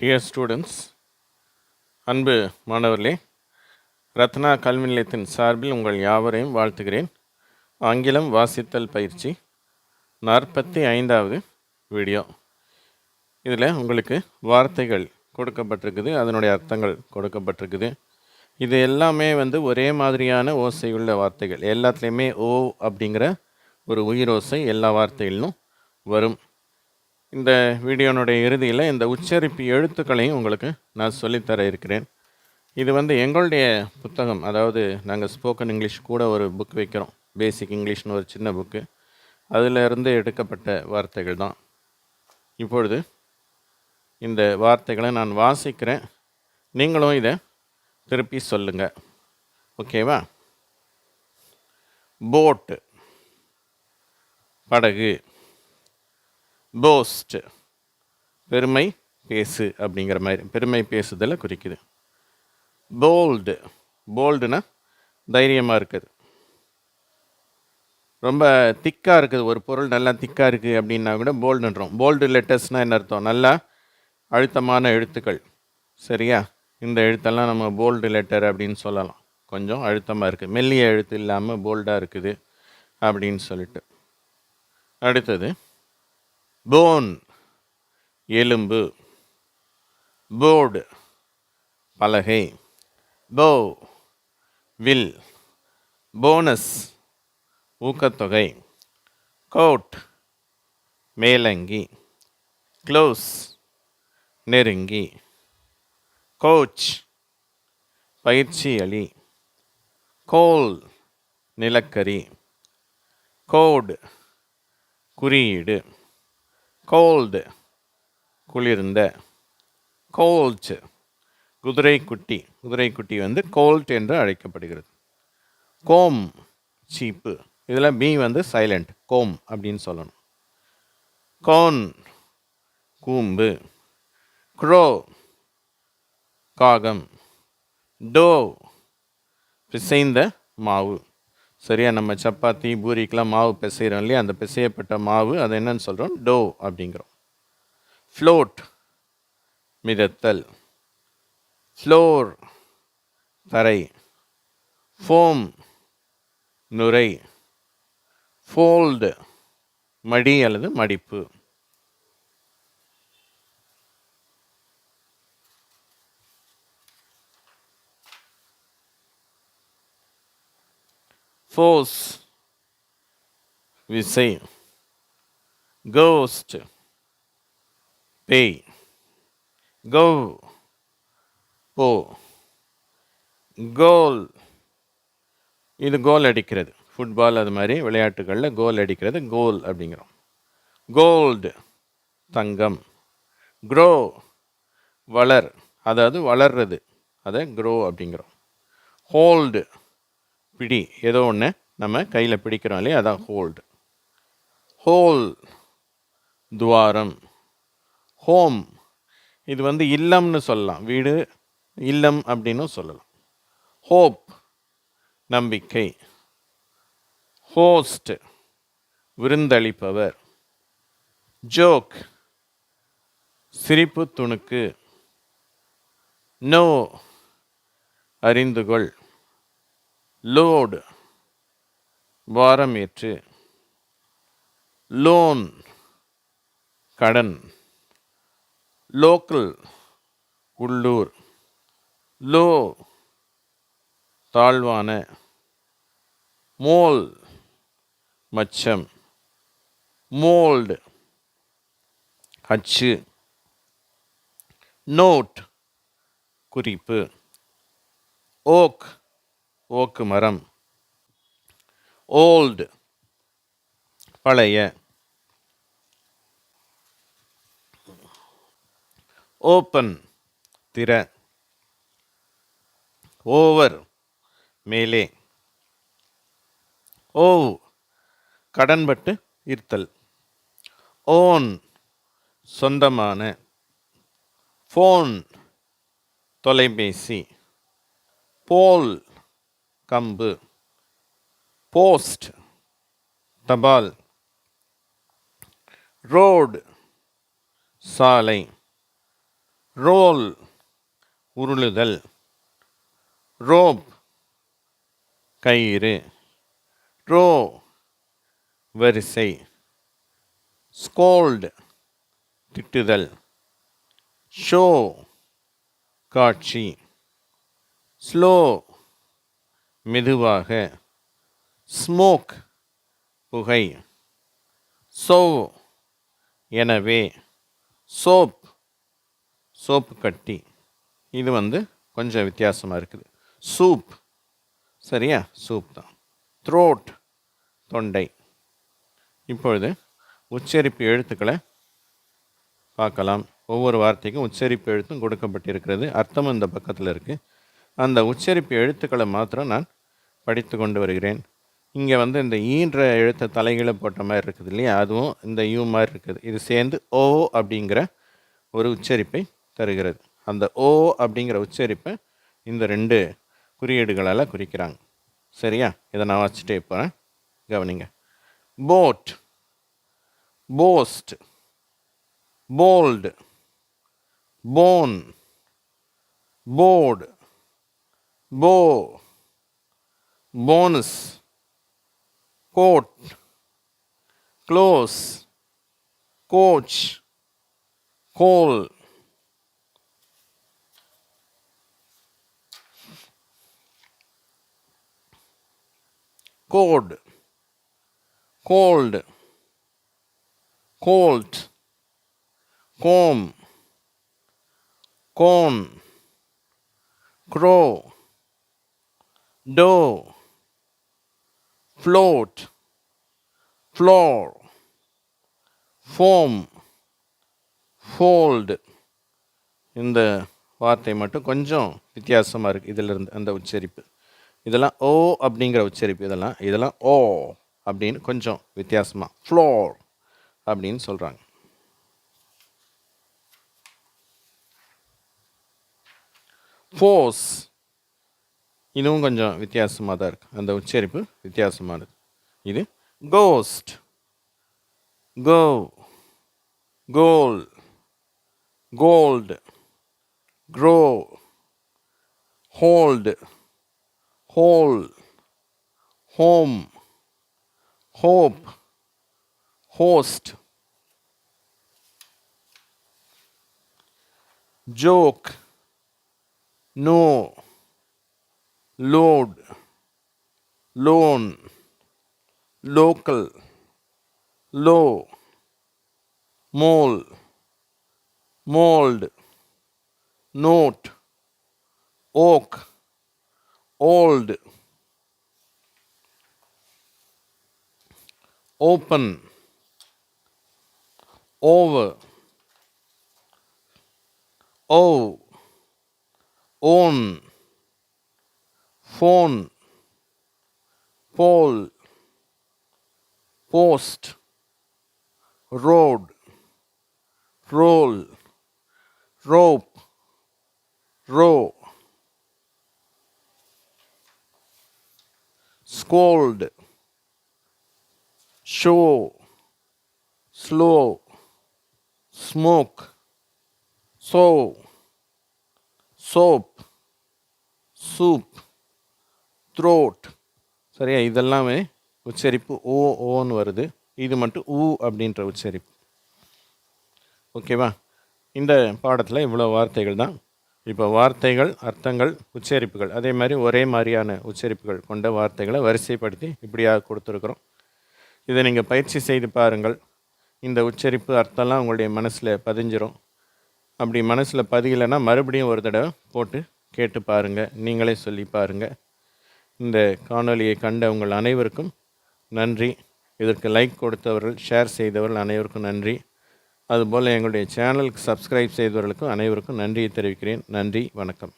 Dear students அன்பு மாணவர்களே ரத்னா கல்வி நிலையத்தின் சார்பில் உங்கள் யாவரையும் வாழ்த்துகிறேன். ஆங்கிலம் வாசித்தல் பயிற்சி நாற்பத்தி ஐந்தாவது வீடியோ. இதில் உங்களுக்கு வார்த்தைகள் கொடுக்கப்பட்டிருக்குது அதனுடைய அர்த்தங்கள் கொடுக்கப்பட்டிருக்குது. இது எல்லாமே வந்து ஒரே மாதிரியான ஓசையுள்ள வார்த்தைகள். எல்லாத்துலேயுமே ஓ அப்படிங்கிற ஒரு உயிரோசை எல்லா வார்த்தைகளிலும் வரும். இந்த வீடியோனுடைய இறுதியில் இந்த உச்சரிப்பு எழுத்துக்களையும் உங்களுக்கு நான் சொல்லித்தர இருக்கிறேன். இது வந்து எங்களுடைய புத்தகம். அதாவது நாங்கள் ஸ்போக்கன் இங்கிலீஷ் கூட ஒரு புக் வைக்கிறோம். பேசிக் இங்கிலீஷ்னு ஒரு சின்ன புக்கு அதிலிருந்து எடுக்கப்பட்ட வார்த்தைகள் தான். இப்பொழுது இந்த வார்த்தைகளை நான் வாசிக்கிறேன். நீங்களும் இதை திருப்பி சொல்லுங்கள் ஓகேவா போட்டு படகு. போஸ்ட். பெருமை பேசு அப்படிங்கிற மாதிரி. பெருமை பேசுதலை குறிக்குது. போல்டு போல்டுனா தைரியமாக இருக்குது. ரொம்ப திக்காக இருக்குது. ஒரு பொருள் நல்லா திக்காக இருக்குது அப்படின்னா கூட போல்டுன்றோம் போல்டு லெட்டர்ஸ்னால் என்ன அர்த்தம்? நல்லா அழுத்தமான எழுத்துக்கள். சரியா? இந்த எழுத்தெல்லாம் நம்ம போல்டு லெட்டர் அப்படின்னு சொல்லலாம். கொஞ்சம் அழுத்தமாக இருக்குது மெல்லிய எழுத்து இல்லாமல் போல்டாக இருக்குது அப்படின்னு சொல்லிட்டு. அடுத்தது போன் எலும்பு போர்டு பலகை போ வில் போனஸ் ஊக்கத்தொகை கோட் மேலங்கி க்ளோஸ் நெருங்கி கோச் பயிற்சி அளி கோல் நிலக்கரி கோடு குறியீடு. கோல்டு குளிர்ந்த கோல்ட் குதிரைக்குட்டி குதிரைக்குட்டி வந்து கோல்ட் என்று அழைக்கப்படுகிறது. கோம் சீப்பு இதில் பி வந்து சைலண்ட் கோம் அப்படின்னு சொல்லணும். கோன் கூம்பு. க்ரோ காகம். டோ பிசைந்த மாவு. சரியா நம்ம சப்பாத்தி பூரிக்கெலாம் மாவு பிசைகிறோம் இல்லையா? அந்த பிசையப்பட்ட மாவு அது என்னன்னு சொல்கிறோம் டோ அப்படிங்கிறோம். ஃப்ளோட் மிதத்தல். ஃப்ளோர் தரை. ஃபோம் நுரை. ஃபோல்டு மடி அல்லது மடிப்பு. ஃபோர்ஸ் விசை கோஸ்ட் பேய் கோ போ கோல் இது கோல் அடிக்கிறது. ஃபுட்பால் அது மாதிரி விளையாட்டுகளில் கோல் அடிக்கிறது கோல் அப்படிங்கிறோம். கோல்டு தங்கம். க்ரோ வளர். அதாவது வளர்றது. அதை க்ரோ அப்படிங்கிறோம். ஹோல்டு பிடி ஏதோ ஒன்று நம்ம கையில் பிடிக்கிறோம் இல்லையா? அதான் ஹோல்டு ஹோல் துவாரம். ஹோம் இது வந்து இல்லம்னு சொல்லலாம். வீடு இல்லம் அப்படின்னும் சொல்லலாம். ஹோப் நம்பிக்கை. ஹோஸ்ட் விருந்தளிப்பவர். ஜோக் சிரிப்பு துணுக்கு. நோ அறிந்துகொள். லோடு வாரமேற்று லோன் கடன் லோக்கல் உள்ளூர் லோ தாழ்வான மோல் மச்சம் மோல்டு அச்சு நோட் குறிப்பு ஓக் ஓக்கு மரம். ஓல்டு பழைய. ஓப்பன் திற. ஓவர் மேலே. ஓ கடன்பட்டு இருத்தல். ஓன் சொந்தமான. ஃபோன் தொலைபேசி. போல் கம்பு. போஸ்ட் தபால். ரோடு சாலை. ரோல் உருளுதல். ரோப் கயிறு. ரோ வரிசை. ஸ்கோல்டு திட்டுதல். ஷோ காட்சி. ஸ்லோ மெதுவாக. ஸ்மோக் புகை. சோ எனவே சோப். சோப்பு கட்டி. இது வந்து கொஞ்சம் வித்தியாசமாக இருக்குது. சூப். சரியா? சூப் தான். த்ரோட். தொண்டை. இப்பொழுது உச்சரிப்பு எழுத்துக்களை பார்க்கலாம். ஒவ்வொரு வார்த்தைக்கும் உச்சரிப்பு எழுத்தும் கொடுக்கப்பட்டிருக்கிறது. அர்த்தம் இந்த பக்கத்தில் இருக்குது அந்த உச்சரிப்பு எழுத்துக்களை மாத்திரம் நான் படித்து கொண்டு வருகிறேன். இங்கே வந்து இந்த ஈன்ற எழுத்தை தலைகளை போட்ட மாதிரி இருக்குது இல்லையா? அதுவும் இந்த யூ மாதிரி இருக்குது. இது சேர்ந்து ஓ அப்படிங்கிற ஒரு உச்சரிப்பை தருகிறது. அந்த ஓ அப்படிங்கிற உச்சரிப்பை இந்த ரெண்டு குறியீடுகளால் குறிக்கிறாங்க. சரியா? இதை நான் வச்சுட்டே போகிறேன் கவனிங்க. Boat. Post. Bold. Bone. Board. bow, bonus, coat, close, coach, coal. Code, cold, colt, comb, corn, crow, doe float, floor, foam fold. இந்த வார்த்தை மட்டும் கொஞ்சம் வித்தியாசமாக இருக்குது இதிலிருந்து அந்த உச்சரிப்பு. இதெல்லாம் ஓ அப்படிங்கிற உச்சரிப்பு. இதெல்லாம் இதெல்லாம் ஓ அப்படின்னு கொஞ்சம் வித்தியாசமாக ஃப்ளோர் அப்படின்னு சொல்கிறாங்க ஃபோர்ஸ் இதுவும் கொஞ்சம் வித்தியாசமாக தான் இருக்குது அந்த உச்சரிப்பு வித்தியாசமானது இது ghost go goal gold crow hold hole home hope host joke know load, loan, local, low, mole, mold, note, oak, old open over oh own phone, Pole. post, road, roll, rope, row, scold, show, slow, smoke, so, soap, soup, throat சரியா? இதெல்லாமே உச்சரிப்பு ஓ ஓன்னு வருது. இது மட்டும் ஊ அப்படின்ற உச்சரிப்பு. ஓகேவா? இந்த பாடத்தில் இவ்வளோ வார்த்தைகள் தான். இப்போ வார்த்தைகள் அர்த்தங்கள் உச்சரிப்புகள். அதே மாதிரி ஒரே மாதிரியான உச்சரிப்புகள் கொண்ட வார்த்தைகளை வரிசைப்படுத்தி இப்படியாக கொடுத்துருக்குறோம். இதை நீங்கள் பயிற்சி செய்து பாருங்கள். இந்த உச்சரிப்பு அர்த்தம்லாம் உங்களுடைய மனசில் பதிஞ்சிரும். அப்படி மனசில் பதியலைன்னா மறுபடியும் ஒரு தடவை போட்டு கேட்டு பாருங்கள் நீங்களே சொல்லி பாருங்கள் இந்த காணொலியை கண்ட உங்கள் அனைவருக்கும் நன்றி. இதற்கு லைக் கொடுத்தவர்கள் ஷேர் செய்தவர்கள் அனைவருக்கும் நன்றி. அதுபோல் எங்களுடைய சேனலுக்கு சப்ஸ்கிரைப் செய்தவர்களுக்கும் அனைவருக்கும் நன்றியை தெரிவிக்கிறேன். நன்றி வணக்கம்.